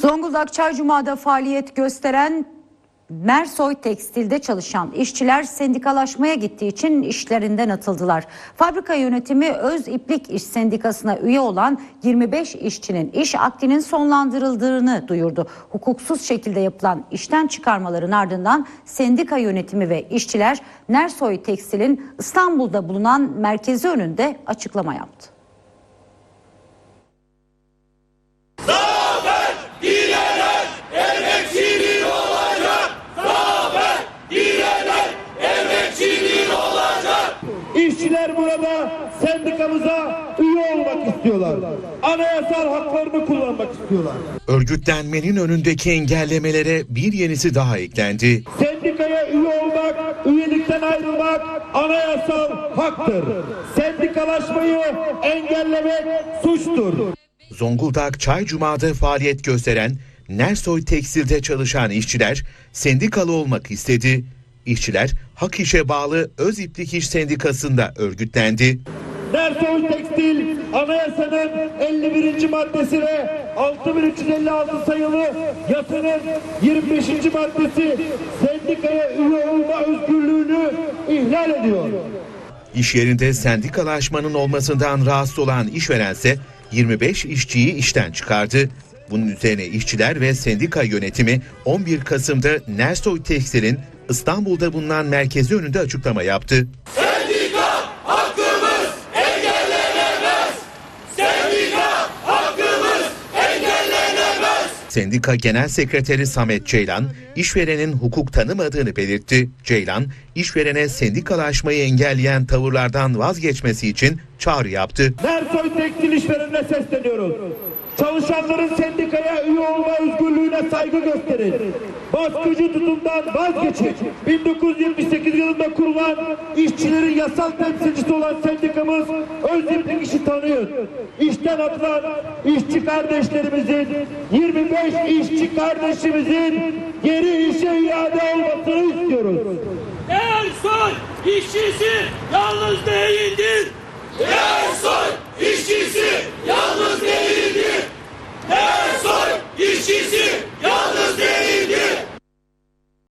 Zonguldak Çaycuma'da faaliyet gösteren Mersoy Tekstil'de çalışan işçiler sendikalaşmaya gittiği için işlerinden atıldılar. Fabrika yönetimi Öz İplik İş Sendikası'na üye olan 25 işçinin iş akdinin sonlandırıldığını duyurdu. Hukuksuz şekilde yapılan işten çıkarmaların ardından sendika yönetimi ve işçiler Mersoy Tekstil'in İstanbul'da bulunan merkezi önünde açıklama yaptı. İşçiler burada sendikamıza üye olmak istiyorlar. Anayasal haklarını kullanmak istiyorlar. Örgütlenmenin önündeki engellemelere bir yenisi daha eklendi. Sendikaya üye olmak, üyelikten ayrılmak anayasal haktır. Sendikalaşmayı engellemek suçtur. Zonguldak Çaycuma'da faaliyet gösteren Nersoy Tekstil'de çalışan işçiler sendikalı olmak istedi. İşçiler Hak İş'e bağlı Öz İplik İş Sendikası'nda örgütlendi. Dersoy Tekstil Anayasa'nın 51. maddesi ve 6356 sayılı yasanın 25. maddesi sendikaya üye olma özgürlüğünü ihlal ediyor. İş yerinde sendikalaşmanın olmasından rahatsız olan işverense 25 işçiyi işten çıkardı. Bunun üzerine işçiler ve sendika yönetimi 11 Kasım'da Nersoy Tekstil'in İstanbul'da bulunan merkezi önünde açıklama yaptı. Sendika Genel Sekreteri Samet Ceylan, işverenin hukuk tanımadığını belirtti. Ceylan, işverene sendikalaşmayı engelleyen tavırlardan vazgeçmesi için çağrı yaptı. Dersoy Tekstil işverenine sesleniyoruz. Çalışanların sendikaya üye olma haklarına saygı gösterin. Baskıcı tutumdan vazgeçin. 1978 yılında kurulan işçilerin yasal temsilcisi olan sendikamız özgürlük işi tanıyor. İşten atılan işçi kardeşlerimizin 25 işçi kardeşimizin geri işe iade olmasını istiyoruz. Ersoy işçisi yalnız değildir. Ersoy işçisi yalnız değildir. Ersoy işçisi